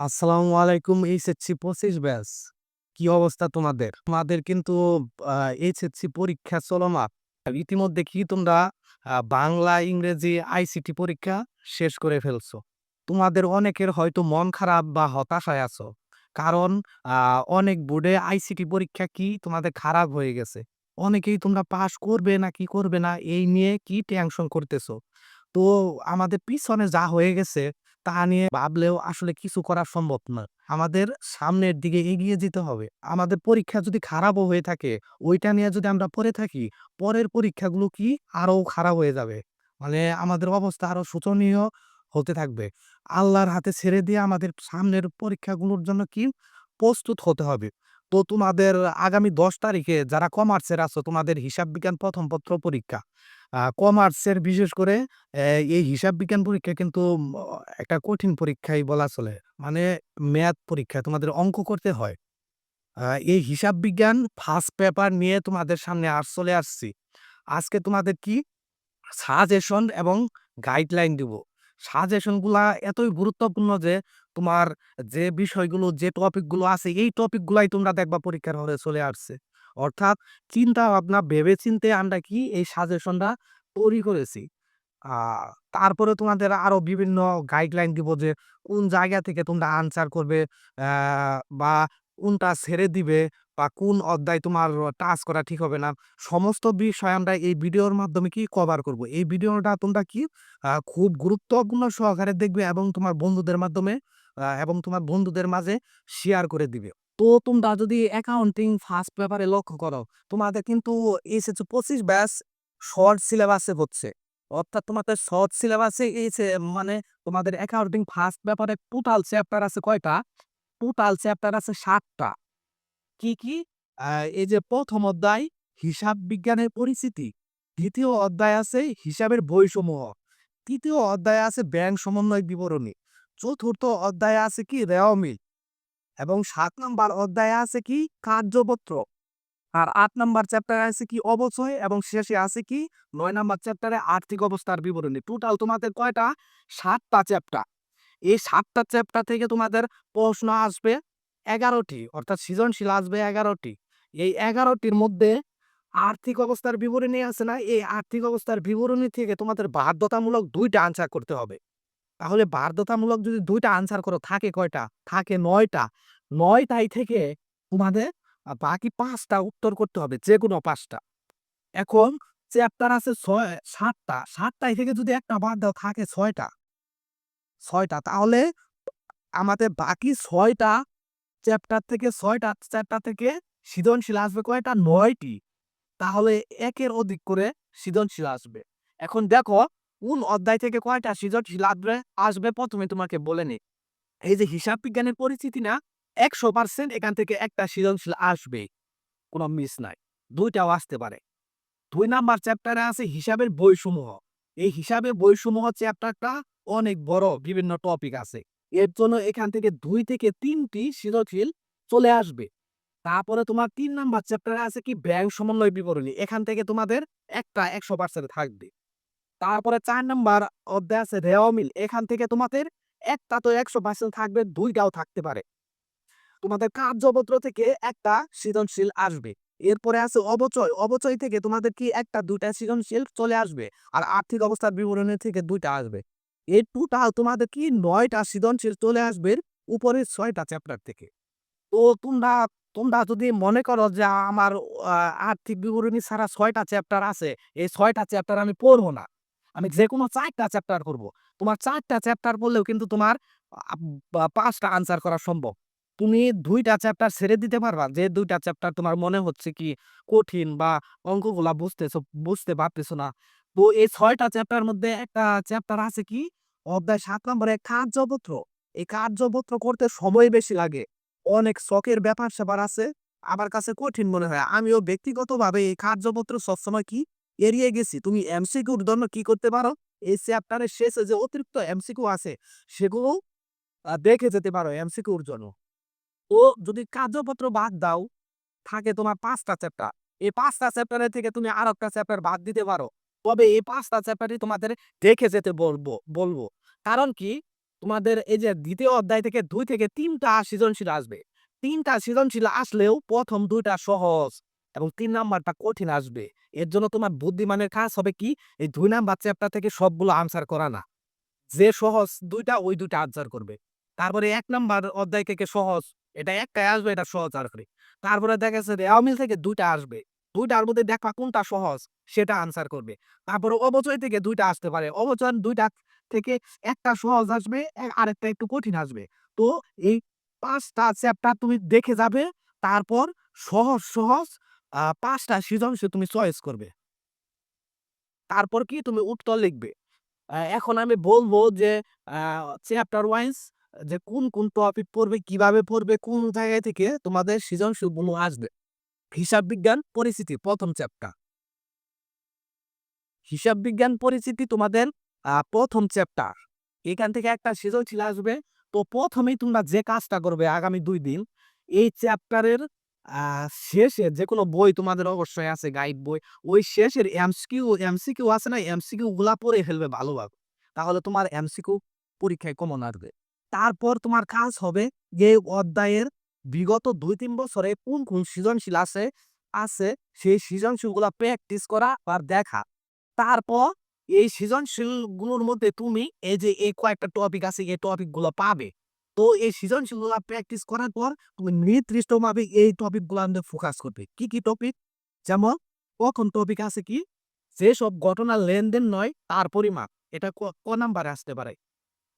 আসসালামু আলাইকুম, এইচএসসি পঁচিশ ব্যাচ। কি অবস্থা তোমাদের? তোমাদের কিন্তু এইচএসসি পরীক্ষা চলমান। ইতিমধ্যে কি তোমরা বাংলা, ইংরেজি, আইসিটি পরীক্ষা শেষ করে ফেলছো? তোমাদের অনেকের হয়তো মন খারাপ বা হতাশায় আছো। কারণ অনেক বোর্ডে আইসিটি পরীক্ষা কি তোমাদের খারাপ হয়ে গেছে। অনেকেই তোমরা পাশ করবে না, কি করবে না, এই নিয়ে কি টেনশন করতেছো? তো আমাদের পিছনে যা হয়ে গেছে তা নিয়ে ভাবলেও আসলে কিছু করা সম্ভব না। আমাদের সামনের দিকে এগিয়ে যেতে হবে। আমাদের পরীক্ষা যদি খারাপও হয়ে থাকে, ওইটা নিয়ে যদি আমরা পড়ে থাকি, পরের পরীক্ষাগুলো কি আরও খারাপ হয়ে যাবে? মানে আমাদের অবস্থা আরও শোচনীয় হতে থাকবে। আল্লাহর হাতে ছেড়ে দিয়ে আমাদের সামনের পরীক্ষাগুলোর জন্য কি প্রস্তুত হতে হবে? তো তোমাদের আগামী দশ তারিখে যারা কমার্সের আছো, তোমাদের হিসাব বিজ্ঞান প্রথম পত্র পরীক্ষা। কমার্সের বিশেষ করে এই হিসাব বিজ্ঞান পরীক্ষা কিন্তু একটা কঠিন পরীক্ষাই বলা চলে। মানে ম্যাথ পরীক্ষা, তোমাদের অঙ্ক করতে হয়। এই হিসাব বিজ্ঞান ফার্স্ট পেপার নিয়ে তোমাদের সামনে আস চলে আসছি। আজকে তোমাদের কি? সাজেশন এবং গাইডলাইন দিব। সাজেশনগুলা এতই গুরুত্বপূর্ণ যে, তোমার যে বিষয়গুলো, যে টপিকগুলো আছে, এই টপিকগুলাই তোমরা দেখবা পরীক্ষার হলে চলে আসছে। অর্থাৎ চিন্তা ভাবনা ভেবে চিন্তে আমরা কি এই সাজেশনটা তৈরি করেছি? তারপরে তোমাদের আরও বিভিন্ন গাইডলাইন দিব যে, কোন জায়গা থেকে তোমরা আনসার করবে বা কোনটা ছেড়ে দিবে বা কোন অধ্যায় তোমার টাচ করা ঠিক হবে না, সমস্ত বিষয় আমরা এই ভিডিওর মাধ্যমে কি কভার করব? এই ভিডিওটা তোমরা কি খুব গুরুত্বপূর্ণ সহকারে দেখবে এবং তোমার বন্ধুদের মাধ্যমে এবং তোমার বন্ধুদের মাঝে শেয়ার করে দিবে। তো তোমরা যদি অ্যাকাউন্টিং ফার্স্ট পেপারে লক্ষ্য করো, তোমাদের কিন্তু এসেছে পঁচিশ ব্যাস শর্ট সিলেবাসে হচ্ছে। অর্থাৎ তোমাদের শর্ট সিলেবাসে এই মানে তোমাদের অ্যাকাউন্টিং ফার্স্ট পেপারে টোটাল চ্যাপ্টার আছে কয়টা? টোটাল চ্যাপ্টার আছে সাতটা। কি কি? এই যে প্রথম অধ্যায় হিসাব বিজ্ঞানের পরিচিতি দ্বিতীয় অধ্যায় আছে হিসাবের বইসমূহ তৃতীয় অধ্যায় আছে ব্যাংক সমন্বয় বিবরণী। চতুর্থ অধ্যায় আছে কি? রেওয়া মিল এবং সাত নম্বর অধ্যায়ে আছে কি? কার্যপত্র। আর আট নম্বর চ্যাপ্টারে আছে কি? অবচয়। এবং শেষে আছে কি? নয় নাম্বার চ্যাপ্টারে আর্থিক অবস্থার বিবরণী। টোটাল তোমাদের কয়টা? সাতটা চ্যাপ্টার। এই সাতটা চ্যাপ্টার থেকে তোমাদের প্রশ্ন আসবে এগারোটি, অর্থাৎ সৃজনশীল আসবে এগারোটি। এই এগারোটির মধ্যে আর্থিক অবস্থার বিবরণী আছে না? এই আর্থিক অবস্থার বিবরণী থেকে তোমাদের বাধ্যতামূলক দুইটা আনসার করতে হবে। তাহলে বাধ্যতামূলক যদি দুইটা আনসার করো, থাকে কয়টা? থাকে নয়টা। নয়টাই থেকে তোমাদের বাকি পাঁচটা উত্তর করতে হবে যে কোনো পাঁচটা। এখন চ্যাপ্টার আছে ছয়, সাতটা। সাতটাই থেকে যদি একটা বাদ দাও, থাকে ছয়টা। ছয়টা। তাহলে আমাদের বাকি ছয়টা চ্যাপ্টার থেকে ছয়টা চ্যাপ্টার থেকে সৃজনশীল আসবে কয়টা? নয়টি। তাহলে একের অধিক করে সৃজনশীল আসবে। এখন দেখো, কোন অধ্যায় থেকে কয়টা সৃজনশীল আসবে আসবে? প্রথমে তোমাকে বলে নি। এই যে হিসাব বিজ্ঞানের পরিচিতি না, একশো পার্সেন্ট এখান থেকে একটা সৃজনশীল আসবে। কোনো মিস নাই। দুইটাও আসতে পারে। দুই নাম্বার চ্যাপ্টারে আছে হিসাবের বইসমূহ। এই হিসাবের বইসমূহ চ্যাপ্টারটা অনেক বড়, বিভিন্ন টপিক আছে। এর জন্য এখান থেকে দুই থেকে তিনটি সৃজনশীল চলে আসবে। তারপরে তোমার তিন নাম্বার চ্যাপ্টারে আছে কি? ব্যাংক সমন্বয় বিবরণী। এখান থেকে তোমাদের একটা একশো পার্সেন্ট থাকবে। তারপরে চার নাম্বার অধ্যায় আছে রেওয়া মিল এখান থেকে তোমাদের একটা তো একশো পার্সেন্ট থাকবে, দুইটাও থাকতে পারে। তোমাদের কার্যপত্র থেকে একটা সৃজনশীল আসবে। এরপরে আছে অবচয়। অবচয় থেকে তোমাদের কি একটা দুইটা সৃজনশীল চলে আসবে। আর আর্থিক অবস্থার বিবরণী থেকে দুইটা আসবে। এই টোটাল তোমাদের কি নয়টা সৃজনশীল চলে আসবে উপরের ছয়টা চ্যাপ্টার থেকে। তো তোমরা তোমরা যদি মনে করো যে আমার আর্থিক বিবরণী ছাড়া ছয়টা চ্যাপ্টার আছে, এই ছয়টা চ্যাপ্টার আমি পড়ব না। আমি যে কোনো চারটা চ্যাপ্টার করব। তোমার চারটা চ্যাপ্টার পড়লেও কিন্তু তোমার পাঁচটা আনসার করা সম্ভব। তুমি দুইটা চ্যাপ্টার ছেড়ে দিতে পারবা। যে দুইটা চ্যাপ্টার তোমার মনে হচ্ছে কি কঠিন বা অঙ্কগুলা বুঝতেছো, বুঝতে পারতেছো না। তো এই ছয়টা চ্যাপ্টার মধ্যে একটা চ্যাপ্টার আছে কি? অধ্যায় সাত নম্বরে কার্যপত্র। এই কার্যপত্র করতে সময় বেশি লাগে। অনেক শখের ব্যাপার স্যাপার আছে। আমার কাছে কঠিন মনে হয়। আমিও ব্যক্তিগতভাবে এই কার্যপত্র সবসময় কি এড়িয়ে গেছি। তুমি এমসিকিউর জন্য কি করতে পারো? এই চ্যাপ্টারের শেষে যে অতিরিক্ত এমসিকিউ আছে, সেগুলো দেখে যেতে পারো এমসিকিউর জন্য। ও, যদি কার্যপত্র বাদ দাও, থাকে তোমার পাঁচটা চ্যাপ্টার। এই পাঁচটা চ্যাপ্টারের থেকে তুমি আর একটা চ্যাপ্টার বাদ দিতে পারো। তবে এই পাঁচটা চ্যাপ্টারই তোমাদের দেখে যেতে বলব বলব। কারণ কি? তোমাদের এই যে দ্বিতীয় অধ্যায় থেকে দুই থেকে তিনটা সৃজনশীল আসবে। তিনটা সৃজনশীল আসলেও প্রথম দুইটা সহজ এবং তিন নাম্বারটা কঠিন আসবে। এর জন্য তোমার বুদ্ধিমানের কাজ হবে কি? এই দুই নাম্বার চ্যাপ্টার থেকে সবগুলো আনসার করা না। যে সহজ দুইটা, ওই দুইটা আনসার করবে। তারপরে এক নাম্বার অধ্যায় থেকে সহজ, এটা একটাই আসবে, এটা সহজ আর কি। তারপরে দেখা যাচ্ছে রেওয়ামিল থেকে দুইটা আসবে। দুইটার মধ্যে দেখা কোনটা সহজ, সেটা আনসার করবে। তারপরে অবচয় থেকে দুইটা আসতে পারে। অবচয় দুইটা থেকে একটা সহজ আসবে আরেকটা একটু কঠিন আসবে। তো এই পাঁচটা চ্যাপ্টার তুমি দেখে যাবে, তারপর সহজ সহজ পাঁচটা সৃজনশীল তুমি চয়েস করবে। তারপর কি তুমি উত্তর লিখবে? এখন আমি বলব যে চ্যাপ্টার ওয়াইজ যে কোন কোন টপিক পড়বে, কীভাবে পড়বে, কোন জায়গায় থেকে তোমাদের সৃজনশীলগুলো আসবে। হিসাব বিজ্ঞান পরিচিতি, প্রথম চ্যাপ্টার হিসাব বিজ্ঞান পরিচিতি তোমাদের প্রথম চ্যাপ্টার এখান থেকে একটা সৃজনশীল আসবে। তো প্রথমেই তোমরা যে কাজটা করবে আগামী দুই দিন, এই চ্যাপ্টারের শেষে যে কোনো বই তোমাদের অবশ্যই আছে গাইড বই, ওই শেষের এমসিকিউ এমসিকিউ আছে না এমসিকিউ গুলা পড়ে ফেলবে ভালোভাবে। তাহলে তোমার এমসিকিউ পরীক্ষায় কমন আসবে। তারপর তোমার কাজ হবে যে অধ্যায়ের বিগত দুই তিন বছরে কোন কোন সৃজনশীল আছে আছে সেই সৃজনশীলগুলা প্র্যাকটিস করা আর দেখা। তারপর এই সৃজনশীলগুলোর মধ্যে তুমি এই যে এই কয়েকটা টপিক আছে, এই টপিকগুলো পাবে। তো এই সৃজনশীলগুলা প্র্যাকটিস করার পর তুমি নির্দিষ্ট ভাবে এই টপিকগুলো ফোকাস করবে। কি কি টপিক যেমন কখন টপিক আছে কি? যেসব ঘটনা লেনদেন নয়, তার পরিমাপ এটা ক নাম্বারে আসতে পারে।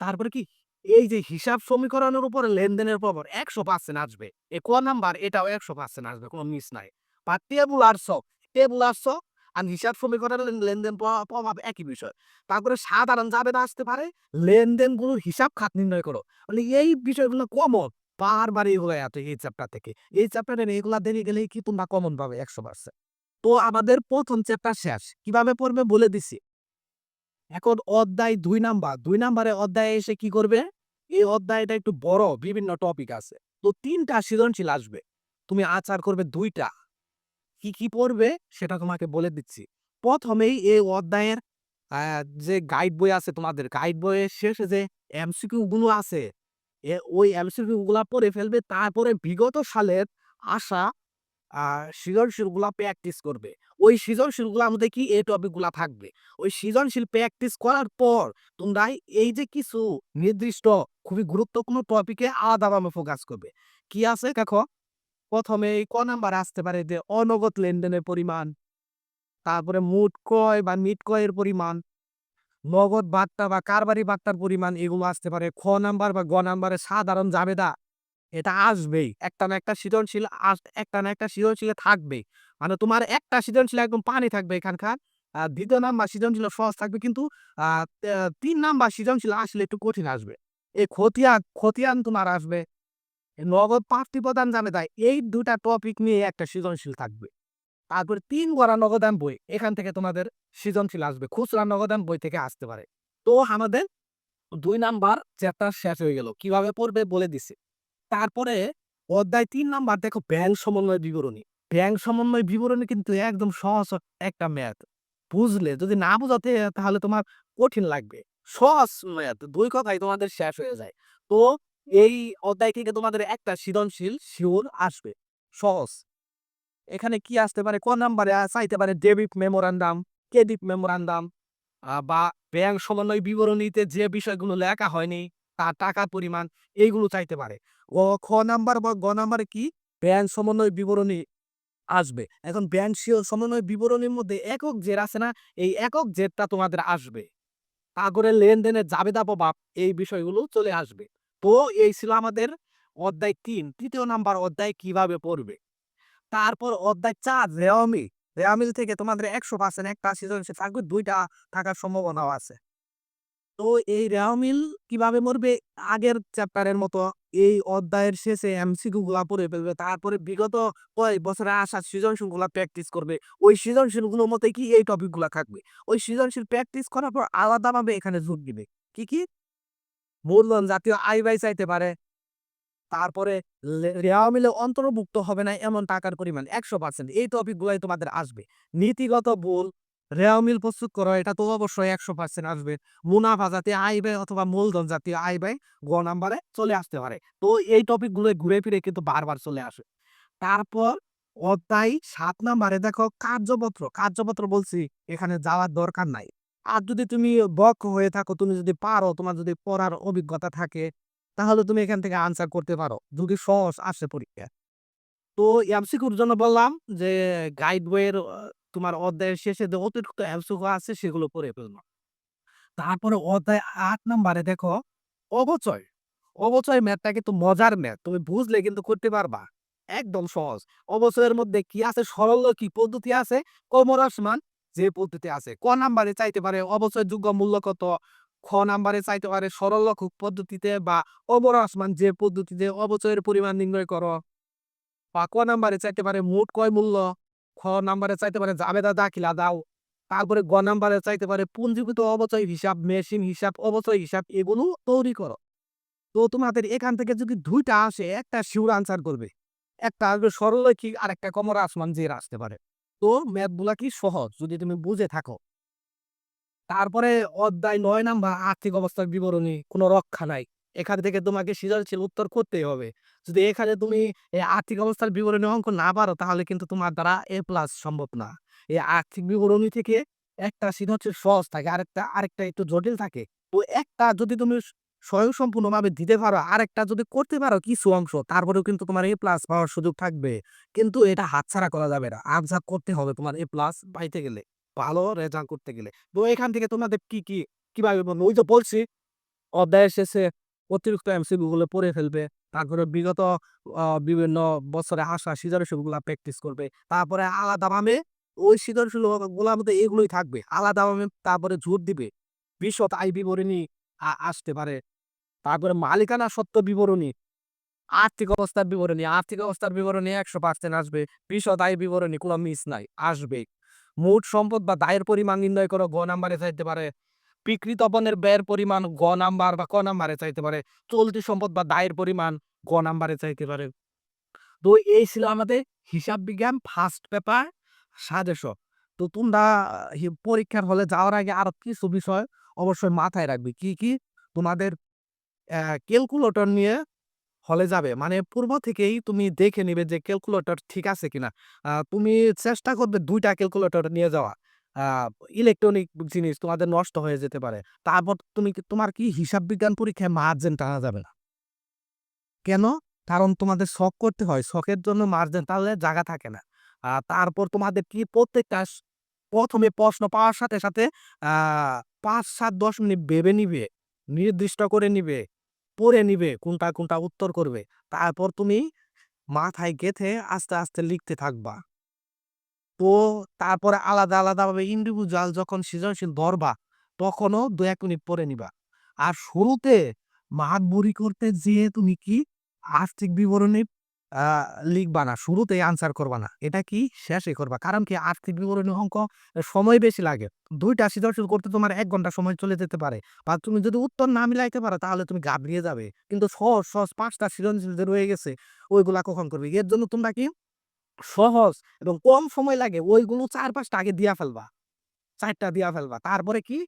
তারপরে কি? এই যে হিসাব সমীকরণের উপরে লেনদেনের প্রভাব একশো পার্সেন্ট আসবে। এ ক নাম্বার, এটাও একশো পার্সেন্ট আসবে, কোনো মিস নাই। বা টেবুলার সব টেবুলার সব আর হিসাব সমীকরণের লেন- লেনদেন প্রভাব একই বিষয়। তারপরে সাধারণ জাবেদা আসতে পারে, লেনদেনগুলোর হিসাব খাত নির্ণয় করো। মানে এই বিষয়গুলো কমন বারবার এইগুলো এত এই চ্যাপ্টার থেকে। এই চ্যাপ্টারের এইগুলা দেরি গেলে কি তোমরা কমন পাবে একশো পার্সেন্ট তো আমাদের প্রথম চ্যাপ্টার শেষ। কীভাবে পড়বে বলে দিছি। এখন অধ্যায় দুই নাম্বার, দুই নাম্বারে অধ্যায়ে এসে কি করবে? এই অধ্যায়টা একটু বড়, বিভিন্ন টপিক আছে। তো তিনটা সৃজনশীল আসবে। তুমি আচার করবে দুইটা। কি কি পড়বে সেটা তোমাকে বলে দিচ্ছি। প্রথমেই এই অধ্যায়ের যে গাইড বই আছে তোমাদের গাইড বইয়ের শেষে যে এমসিকিউ গুলো আছে ওই এমসিকিউ গুলা পড়ে ফেলবে। তারপরে বিগত সালের আসা আহ সৃজনশীল প্র্যাকটিস করবে। ওই সৃজনশীলগুলার মধ্যে কি এই টপিকগুলা থাকবে? ওই সৃজনশীল প্র্যাকটিস করার পর তোমরা এই যে কিছু নির্দিষ্ট খুবই গুরুত্বপূর্ণ টপিকে আলাদাভাবে ফোকাস করবে। কি আছে দেখো? প্রথমে ক নাম্বার আসতে পারে যে অনগদ লেনদেনের পরিমাণ, তারপরে মুট ক্রয় বা মিট ক্রয়ের পরিমাণ, নগদ বার্তা বা কারবারি বার্তার পরিমাণ এগুলো আসতে পারে। খ নাম্বার বা গ নাম্বারে সাধারণ জাবেদা এটা আসবেই। একটা না একটা সৃজনশীল একটা না একটা সৃজনশীল থাকবে মানে তোমার একটা সৃজনশীল একদম পানি থাকবে এখানকার। দ্বিতীয় নাম্বার সৃজনশীল সহজ থাকবে কিন্তু তিন নাম্বার সৃজনশীল আসলে একটু কঠিন আসবে। এই খতিয়া খতিয়ান তোমার আসবে। নগদ পাঁচটি প্রদান জানে তাই এই দুটা টপিক নিয়ে একটা সৃজনশীল থাকবে। তারপরে তিন গড়া নগদান বই, এখান থেকে তোমাদের সৃজনশীল আসবে। খুচরা নগদান বই থেকে আসতে পারে। তো আমাদের দুই নাম্বার চ্যাপ্টার শেষ হয়ে গেল। কীভাবে পড়বে বলে দিছে। তারপরে অধ্যায় তিন নাম্বার দেখো ব্যাংক সমন্বয় বিবরণী। ব্যাংক সমন্বয় বিবরণী কিন্তু একদম সহজ একটা ম্যাথ বুঝলে? যদি না বোঝাতে তাহলে তোমার কঠিন লাগবে। সহজ ম্যাথ দুই কথাই তোমাদের শেষ হয়ে যায়। তো এই অধ্যায় থেকে তোমাদের একটা সৃজনশীল শিওর আসবে। সহজ। এখানে কি আসতে পারে? কোন নাম্বারে? চাইতে পারে ডেবিট মেমোরান্ডাম, ক্রেডিট মেমোরান্ডাম বা ব্যাংক সমন্বয় বিবরণীতে যে বিষয়গুলো লেখা হয়নি, তার টাকার পরিমাণ, এইগুলো চাইতে পারে। ও খ নাম্বার বা গ নাম্বারে কি? ব্যাংক সমন্বয় বিবরণী আসবে। এখন ব্যাংক সমন্বয় বিবরণীর মধ্যে একক জের আছে না? এই একক জেরটা তোমাদের আসবে। তারপরে লেনদেনের জাবেদা প্রভাব এই বিষয়গুলো চলে আসবে। তো এই ছিল আমাদের অধ্যায় তিন। তৃতীয় নাম্বার অধ্যায় কীভাবে পড়বে? তারপর অধ্যায় চার, রেওয়ামি। রেওয়ামিল থেকে তোমাদের একশো পার্সেন্ট একটা সৃজনশীল থাকবে। দুইটা থাকার সম্ভাবনাও আছে। তো এই রেওয়ামিল কীভাবে মরবে? আগের চ্যাপ্টারের মতো এই অধ্যায়ের শেষে এমসিকিউ গুলা পড়ে ফেলবে। তারপরে বিগত কয়েক বছরে আসা সৃজনশীলগুলা প্র্যাকটিস করবে। ওই সৃজনশীলগুলোর মধ্যে কি এই টপিকগুলা থাকবে? ওই সৃজনশীল প্র্যাকটিস করার পর আলাদাভাবে এখানে যোগ দিবে। কি কি? মূলধন জাতীয় আয় ব্যয় চাইতে পারে। তারপরে লে- রেওয়া মিলে অন্তর্ভুক্ত হবে না এমন টাকার পরিমাণ একশো পার্সেন্ট এই টপিক গুলাই তোমাদের আসবে। নীতিগত ভুল রেওয়া মিল প্রস্তুত করো, এটা তো অবশ্যই একশো পার্সেন্ট আসবে। মুনাফা জাতীয় আয় ব্যয় অথবা মূলধন জাতীয় আয় ব্যয় গ নাম্বারে চলে আসতে পারে। তো এই টপিকগুলো ঘুরে ফিরে কিন্তু বারবার চলে আসে। তারপর অধ্যায় সাত নাম্বারে দেখো, কার্যপত্র। কার্যপত্র বলছি, এখানে যাওয়ার দরকার নাই। আর যদি তুমি বক হয়ে থাকো, তুমি যদি পারো, তোমার যদি পড়ার অভিজ্ঞতা থাকে, তাহলে তুমি এখান থেকে আনসার করতে পারো। যদি সহজ আসে পরীক্ষা। তো এমসিকিউর জন্য বললাম যে গাইড বইয়ের তোমার অধ্যায়ের শেষে যে অতিরিক্ত এমসিকিউ আছে সেগুলো পড়ে ফেলব। তারপরে অধ্যায় আট নাম্বারে দেখো, অবচয়। অবচয় ম্যাথটা কিন্তু মজার ম্যাথ তুমি বুঝলে কিন্তু করতে পারবা। একদম সহজ। অবচয়ের মধ্যে কি আছে? সরল কি পদ্ধতি আছে? কমরাসমান যে পদ্ধতি আছে। ক নাম্বারে চাইতে পারে অবচয় যোগ্য মূল্য কত? খ নাম্বারে চাইতে পারে সরল পদ্ধতিতে বা অবরাসমান যে পদ্ধতিতে অবচয়ের পরিমাণ নির্ণয় করো। বা ক নাম্বারে চাইতে পারে মোট কয় মূল্য? খ নাম্বারে চাইতে পারে জাবেদা দাখিলা দাও। তারপরে গ নাম্বারে চাইতে পারে পুঞ্জীভূত অবচয় হিসাব, মেশিন হিসাব, অবচয় হিসাব, এগুলো তৈরি করো। তো তোমাদের এখান থেকে যদি দুইটা আসে, একটা শিউর আনসার করবে। একটা আসবে সরলরৈখিক আর একটা কমর আসমান যে আসতে পারে। তো ম্যাথগুলা কি সহজ? যদি তুমি বুঝে থাকো। তারপরে অধ্যায় নয় নাম্বার, আর্থিক অবস্থার বিবরণী, কোনো রক্ষা নাই। এখান থেকে তোমাকে সৃজনশীল উত্তর করতেই হবে। যদি এখানে তুমি আর্থিক অবস্থার বিবরণী অঙ্ক না পারো, তাহলে কিন্তু তোমার দ্বারা এ প্লাস সম্ভব না। এই আর্থিক বিবরণী থেকে একটা সৃজনশীল সহজ থাকে, আরেকটা আরেকটা একটু জটিল থাকে। তো একটা যদি তুমি স্বয়ংসম্পূর্ণভাবে দিতে পারো, আরেকটা যদি করতে পারো কিছু অংশ, তারপরেও কিন্তু তোমার এ প্লাস পাওয়ার সুযোগ থাকবে। কিন্তু এটা হাতছাড়া করা যাবে না। আবজাব করতে হবে তোমার এ প্লাস পাইতে গেলে, ভালো রেজাল্ট করতে গেলে। তো এখান থেকে তোমাদের কি কি, কীভাবে? ওই তো বলছি, অধ্যায়ের শেষে অতিরিক্ত এমসিকিউ গুলো পড়ে ফেলবে। তারপরে বিগত বিভিন্ন বছরে আসা সৃজনশীলগুলা প্র্যাকটিস করবে। তারপরে আলাদাভাবে ওই সৃজনশীলগুলার মধ্যে এগুলোই থাকবে। আলাদাভাবে তারপরে জোর দিবে। বিশদ আয় বিবরণী আসতে পারে। তারপরে মালিকানা সত্ত্ব বিবরণী, আর্থিক অবস্থার বিবরণী, আর্থিক অবস্থার বিবরণী একশো পার্সেন্ট আসবে। বিশদ আয় বিবরণী কোনো মিস নাই আসবে মোট সম্পদ বা দায়ের পরিমাণ নির্ণয় করো, গ নাম্বারে চাইতে পারে। বিকৃত পণ্যের ব্যয়ের পরিমাণ গ নাম্বার বা ক নাম্বারে চাইতে পারে, চলতি সম্পদ বা দায়ের পরিমাণ গ নাম্বারে চাইতে পারে। তো এই ছিল আমাদের হিসাব বিজ্ঞান ফার্স্ট পেপার সাজেশন তো তোমরা পরীক্ষার হলে যাওয়ার আগে আরও কিছু বিষয় অবশ্যই মাথায় রাখবে। কি কি? তোমাদের ক্যালকুলেটর নিয়ে হলে যাবে। মানে পূর্ব থেকেই তুমি দেখে নিবে যে ক্যালকুলেটর ঠিক আছে কিনা। তুমি চেষ্টা করবে দুইটা ক্যালকুলেটর নিয়ে যাওয়া। ইলেকট্রনিক জিনিস তোমাদের নষ্ট হয়ে যেতে পারে। তারপর তুমি তোমার কি হিসাব বিজ্ঞান পরীক্ষায় মার্জিন টানা যাবে না? কেন? কারণ তোমাদের শখ করতে হয়। শখের জন্য মার্জিন টানলে জায়গা থাকে না। তারপর তোমাদের কি প্রত্যেকটা প্রথমে প্রশ্ন পাওয়ার সাথে সাথে পাঁচ, সাত, দশ মিনিট ভেবে নিবে, নির্দিষ্ট করে নিবে, পড়ে নিবে, কোনটা কোনটা উত্তর করবে। তারপর তুমি মাথায় গেঁথে আস্তে আস্তে লিখতে থাকবা। তো তারপরে আলাদা, আলাদাভাবে ইন্ডিভিজুয়াল যখন সৃজনশীল ধরবা, তখনও দু এক মিনিট পরে নিবা। আর শুরুতে মাতবুরি করতে যেয়ে তুমি কি আর্থিক বিবরণী লিখবা না, শুরুতেই আনসার করবা না। এটা কি শেষে করবা। কারণ কি আর্থিক বিবরণী অঙ্ক সময় বেশি লাগে। দুইটা সৃজনশীল করতে তোমার এক ঘণ্টা সময় চলে যেতে পারে। বা তুমি যদি উত্তর না মিলাইতে পারো, তাহলে তুমি ঘাবড়িয়ে যাবে। কিন্তু সহজ সহজ পাঁচটা সৃজনশীল যে রয়ে গেছে, ওইগুলা কখন করবে? এর জন্য তোমরা কি সহজ এবং কম সময় লাগে ওইগুলো চার পাঁচটা আগে দিয়া ফেলবা। চারটা দিয়া ফেলবা। তারপরে কি?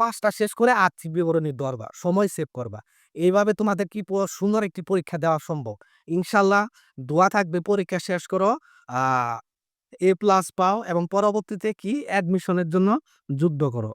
পাঁচটা শেষ করে আর্থিক বিবরণী ধরবা, সময় সেভ করবা। এইভাবে তোমাদের কি সুন্দর একটি পরীক্ষা দেওয়া সম্ভব। ইনশাল্লাহ দোয়া থাকবে, পরীক্ষা শেষ করো এ প্লাস পাও এবং পরবর্তীতে কি? অ্যাডমিশনের জন্য যুদ্ধ করো।